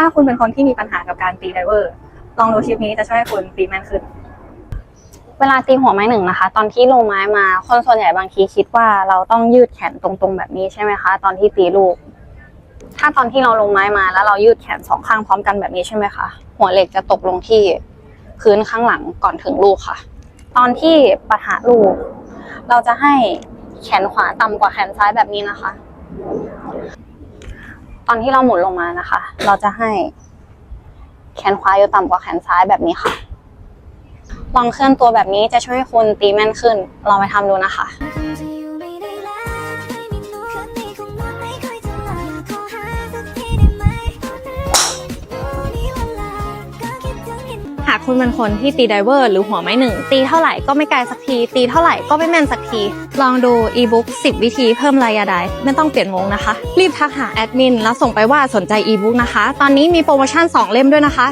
ถ้าคุณเป็นคนที่มีปัญหากับการตีไดเวอร์ ลองดูคลิปนี้จะช่วยให้คุณตีแม่นขึ้น เวลาตีหัวไม้หนึ่งนะคะ ตอนที่ลงไม้มา คนส่วนใหญ่บางทีคิดว่าเราต้องยืดแขนตรงๆแบบนี้ใช่ไหมคะ ตอนที่ตีลูก ถ้าตอนที่เราลงไม้มาแล้วเรายืดแขนสองข้างพร้อมกันแบบนี้ใช่ไหมคะ หัวเหล็กจะตกลงที่พื้นข้างหลังก่อนถึงลูกค่ะ ตอนที่ปะทะลูก เราจะให้แขนขวาต่ำกว่าแขนซ้ายแบบนี้นะคะ ตอนที่เราหมุนลงมานะคะ เราจะให้แขนขวาอยู่ต่ำกว่าแขนซ้ายแบบนี้ค่ะ ลองเคลื่อนตัวแบบนี้จะช่วยให้คุณตีแม่นขึ้น ลองไปทำดูนะคะ คุณเป็นคนที่ตีไดเวอร์หรือหัวไม้หนึ่ง ตีเท่าไหร่ก็ไม่ไกลสักที ตีเท่าไหร่ก็ไม่แม่นสักที ลองดูอีบุ๊ก10 วิธีเพิ่มระยะได้ไม่ต้องเปลี่ยนวงนะคะ รีบทักหาแอดมินแล้วส่งไปว่าสนใจอีบุ๊กนะคะ ตอนนี้มีโปรโมชั่น 2 เล่มด้วยนะคะ